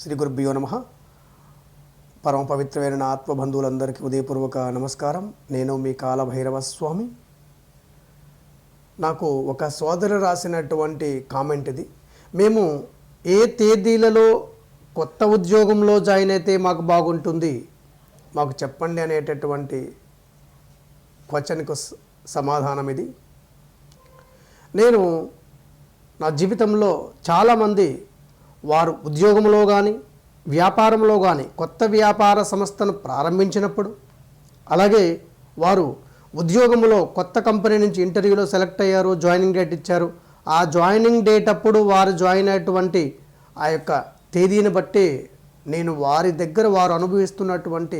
శ్రీ గురుభ్యో నమ. పరమ పవిత్రమైన నా ఆత్మబంధువులందరికీ ఉదయపూర్వక నమస్కారం. నేను మీ కాలభైరవ స్వామి నాకు ఒక సోదరు రాసినటువంటి కామెంట్ ఇది. మేము ఏ తేదీలలో కొత్త ఉద్యోగంలో జాయిన్ అయితే మాకు బాగుంటుంది మాకు చెప్పండి అనేటటువంటి క్వశ్చన్కు స- సమాధానం ఇది. నేను నా జీవితంలో చాలామంది వారు ఉద్యోగంలో కానీ వ్యాపారంలో కానీ కొత్త వ్యాపార సంస్థను ప్రారంభించినప్పుడు అలాగే వారు ఉద్యోగంలో కొత్త కంపెనీ నుంచి ఇంటర్వ్యూలో సెలెక్ట్ అయ్యారు జాయినింగ్ డేట్ ఇచ్చారు. ఆ జాయినింగ్ డేట్ అప్పుడు వారు జాయిన్ అయినటువంటి ఆ యొక్క తేదీని బట్టి నేను వారి దగ్గర వారు అనుభవిస్తున్నటువంటి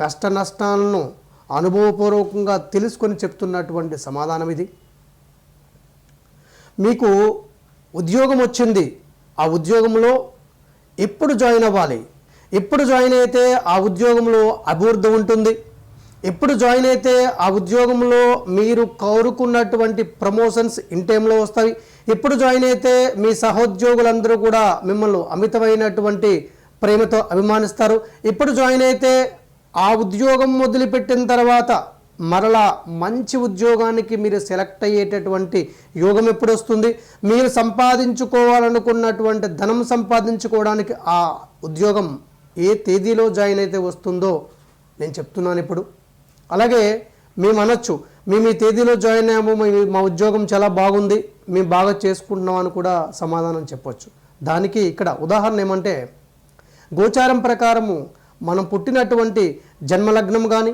కష్ట నష్టాలను అనుభవపూర్వకంగా తెలుసుకొని చెప్తున్నటువంటి సమాధానం ఇది. మీకు ఉద్యోగం వచ్చింది ఆ ఉద్యోగంలో ఎప్పుడు జాయిన్ అవ్వాలి? ఎప్పుడు జాయిన్ అయితే ఆ ఉద్యోగంలో అభివృద్ధి ఉంటుంది? ఎప్పుడు జాయిన్ అయితే ఆ ఉద్యోగంలో మీరు కోరుకున్నటువంటి ప్రమోషన్స్ ఇన్ టైంలో వస్తాయి? ఎప్పుడు జాయిన్ అయితే మీ సహోద్యోగులందరూ కూడా మిమ్మల్ని అమితమైనటువంటి ప్రేమతో అభిమానిస్తారు? ఎప్పుడు జాయిన్ అయితే ఆ ఉద్యోగం మొదలుపెట్టిన తర్వాత మరలా మంచి ఉద్యోగానికి మీరు సెలెక్ట్ అయ్యేటటువంటి యోగం ఎప్పుడు వస్తుంది మీరు సంపాదించుకోవాలనుకున్నటువంటి ధనం సంపాదించుకోవడానికి ఆ ఉద్యోగం ఏ తేదీలో జాయిన్ అయితే వస్తుందో నేను చెప్తున్నాను ఇప్పుడు. అలాగే మేము అనొచ్చు మేము ఈ తేదీలో జాయిన్ అయ్యాము మా ఉద్యోగం చాలా బాగుంది మేము బాగా చేసుకుంటున్నాం అని కూడా సమాధానం చెప్పొచ్చు. దానికి ఇక్కడ ఉదాహరణ ఏమంటే గోచారం ప్రకారము మనం పుట్టినటువంటి జన్మలగ్నం కానీ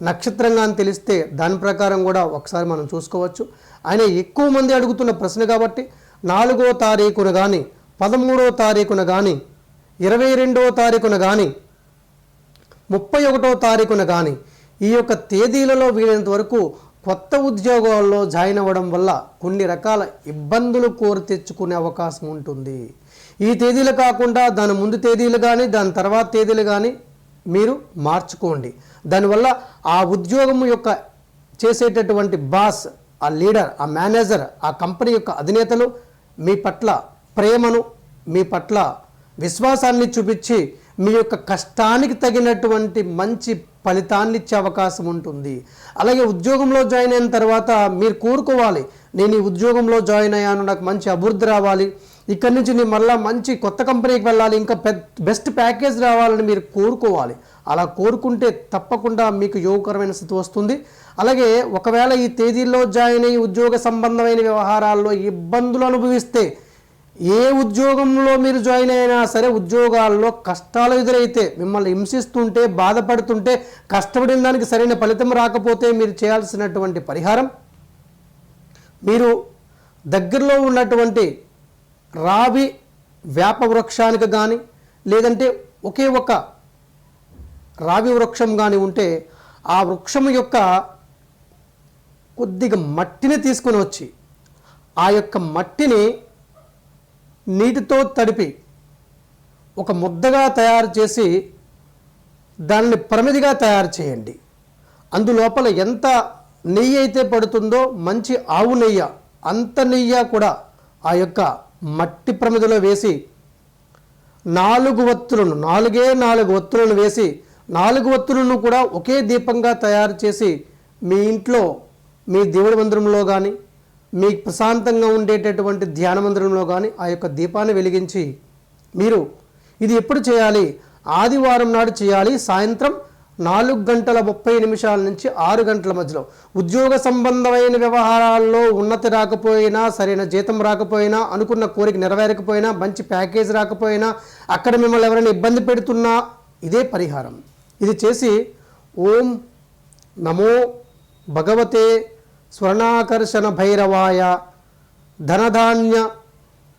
నక్షత్రంగా అని తెలిస్తే దాని ప్రకారం కూడా ఒకసారి మనం చూసుకోవచ్చు. ఆయన ఎక్కువ మంది అడుగుతున్న ప్రశ్న కాబట్టి నాలుగో తారీఖున కానీ పదమూడో తారీఖున కానీ ఇరవై రెండో తారీఖున కానీ ముప్పై ఒకటో తారీఖున కానీ ఈ యొక్క తేదీలలో వీలైనంత వరకు కొత్త ఉద్యోగాల్లో జాయిన్ అవ్వడం వల్ల కొన్ని రకాల ఇబ్బందులు కోరి తెచ్చుకునే అవకాశం ఉంటుంది. ఈ తేదీలు కాకుండా దాని ముందు తేదీలు కానీ దాని తర్వాత తేదీలు కానీ మీరు మార్చుకోండి. దానివల్ల ఆ ఉద్యోగం యొక్క చేసేటటువంటి బాస్ ఆ లీడర్ ఆ మేనేజర్ ఆ కంపెనీ యొక్క అధినేతలు మీ పట్ల ప్రేమను మీ పట్ల విశ్వాసాన్ని చూపించి మీ యొక్క కష్టానికి తగినటువంటి మంచి ఫలితాన్ని ఇచ్చే అవకాశం ఉంటుంది. అలాగే ఉద్యోగంలో జాయిన్ అయిన తర్వాత మీరు కోరుకోవాలి నేను ఈ ఉద్యోగంలో జాయిన్ అయ్యాను నాకు మంచి అభివృద్ధి రావాలి ఇక్కడి నుంచి నేను మళ్ళీ మంచి కొత్త కంపెనీకి వెళ్ళాలి ఇంకా పెద్ద బెస్ట్ ప్యాకేజ్ రావాలని మీరు కోరుకోవాలి. అలా కోరుకుంటే తప్పకుండా మీకు యోగకరమైన స్థితి వస్తుంది. అలాగే ఒకవేళ ఈ తేదీల్లో జాయిన్ అయ్యి ఉద్యోగ సంబంధమైన వ్యవహారాల్లో ఇబ్బందులు అనుభవిస్తే ఏ ఉద్యోగంలో మీరు జాయిన్ అయినా సరే ఉద్యోగాల్లో కష్టాలు ఎదురైతే మిమ్మల్ని హింసిస్తుంటే బాధపడుతుంటే కష్టపడిన దానికి సరైన ఫలితం రాకపోతే మీరు చేయాల్సినటువంటి పరిహారం మీరు దగ్గరలో ఉన్నటువంటి రావి వేప వృక్షానికి కానీ లేదంటే ఒకే ఒక రావి వృక్షం కానీ ఉంటే ఆ వృక్షం యొక్క కొద్దిగా మట్టిని తీసుకొని వచ్చి ఆ యొక్క మట్టిని నీటితో తడిపి ఒక ముద్దగా తయారు చేసి దానిని ప్రమిదిగా తయారు చేయండి. అందులోపల ఎంత నెయ్యి అయితే పడుతుందో మంచి ఆవు నెయ్యి అంత నెయ్యి కూడా ఆ యొక్క మట్టి ప్రమిదలో వేసి నాలుగు వత్తులను నాలుగే నాలుగు వత్తులను వేసి నాలుగు వత్తులను కూడా ఒకే దీపంగా తయారు చేసి మీ ఇంట్లో మీ దేవుడి మందిరంలో కానీ మీకు ప్రశాంతంగా ఉండేటటువంటి ధ్యాన మందిరంలో కానీ ఆ యొక్క దీపాన్ని వెలిగించి మీరు ఇది ఎప్పుడు చేయాలి? ఆదివారం నాడు చేయాలి సాయంత్రం నాలుగు గంటల ముప్పై నిమిషాల నుంచి ఆరు గంటల మధ్యలో ఉద్యోగ సంబంధమైన వ్యవహారాల్లో ఉన్నతి రాకపోయినా సరైన జీతం రాకపోయినా అనుకున్న కోరిక నెరవేరకపోయినా మంచి ప్యాకేజ్ రాకపోయినా అక్కడ మిమ్మల్ని ఎవరైనా ఇబ్బంది పెడుతున్నా ఇదే పరిహారం. ఇది చేసి ఓం నమో భగవతే స్వర్ణాకర్షణ భైరవాయ ధనధాన్య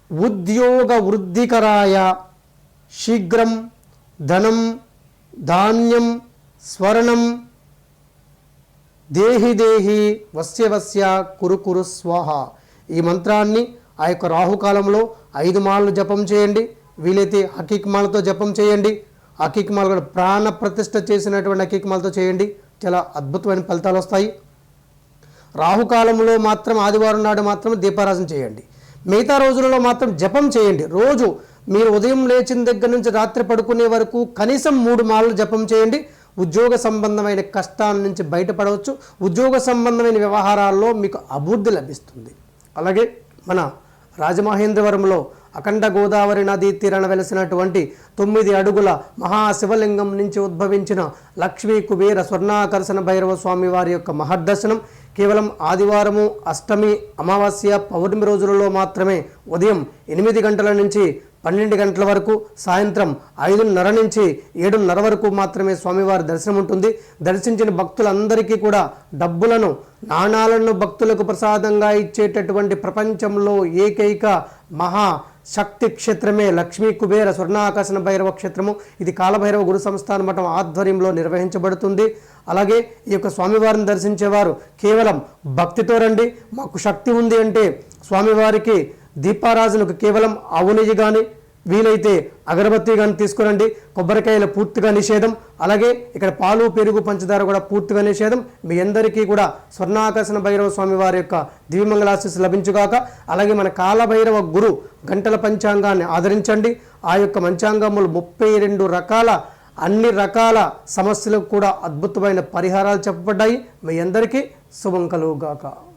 ఉద్యోగ వృద్ధికరాయ శీఘ్రం ధనం ధాన్యం స్వర్ణం దేహి దేహి వస్య వస్య కురు కురు స్వాహ. ఈ మంత్రాన్ని ఆ యొక్క రాహుకాలంలో ఐదు మాలలు జపం చేయండి. వీలైతే హకీక్మాలతో జపం చేయండి. హకీక్ కూడా ప్రాణ ప్రతిష్ట చేసినటువంటి హకీక్మాలతో చేయండి. చాలా అద్భుతమైన ఫలితాలు వస్తాయి. రాహుకాలంలో మాత్రం ఆదివారం నాడు మాత్రం దీపారాజన చేయండి. మిగతా రోజులలో మాత్రం జపం చేయండి. రోజు మీరు ఉదయం లేచిన దగ్గర నుంచి రాత్రి పడుకునే వరకు కనీసం మూడు మాలలు జపం చేయండి. ఉద్యోగ సంబంధమైన కష్టాల నుంచి బయటపడవచ్చు. ఉద్యోగ సంబంధమైన వ్యవహారాల్లో మీకు అభివృద్ధి లభిస్తుంది. అలాగే మన రాజమహేంద్రవరంలో అఖండ గోదావరి నదీ తీరాన వెలసినటువంటి తొమ్మిది అడుగుల మహాశివలింగం నుంచి ఉద్భవించిన లక్ష్మీ కుబేర స్వర్ణాకర్షణ భైరవ స్వామి వారి యొక్క మహర్దర్శనం కేవలం ఆదివారము అష్టమి అమావాస్య పౌర్ణమి రోజులలో మాత్రమే ఉదయం ఎనిమిది గంటల నుంచి పన్నెండు గంటల వరకు సాయంత్రం ఐదున్నర నుంచి ఏడున్నర వరకు మాత్రమే స్వామివారి దర్శనం ఉంటుంది. దర్శించిన భక్తులందరికీ కూడా డబ్బులను నాణాలను భక్తులకు ప్రసాదంగా ఇచ్చేటటువంటి ప్రపంచంలో ఏకైక మహా శక్తి క్షేత్రమే లక్ష్మీ కుబేర స్వర్ణాకర్షణ భైరవ క్షేత్రము. ఇది కాలభైరవ గురు సంస్థాన మఠం ఆధ్వర్యంలో నిర్వహించబడుతుంది. అలాగే ఈ యొక్క స్వామివారిని దర్శించేవారు కేవలం భక్తితో రండి. మాకు శక్తి ఉంది అంటే స్వామివారికి దీపారాజులకు కేవలం ఆవునెయ్యి కానీ వీలైతే అగరబత్తి కానీ తీసుకురండి. కొబ్బరికాయలు పూర్తిగా నిషేధం. అలాగే ఇక్కడ పాలు పెరుగు పంచదార కూడా పూర్తిగా నిషేధం. మీ అందరికీ కూడా స్వర్ణాకర్షణ భైరవ స్వామి వారి యొక్క దివ్యమంగళాశీస్సు లభించుగాక అలాగే మన కాలభైరవ గురు గంటల పంచాంగాన్ని ఆదరించండి. ఆ యొక్క పంచాంగములు ముప్పై రెండు రకాల అన్ని రకాల సమస్యలకు కూడా అద్భుతమైన పరిహారాలు చెప్పబడ్డాయి. మీ అందరికీ శుభం కలుగుగాక.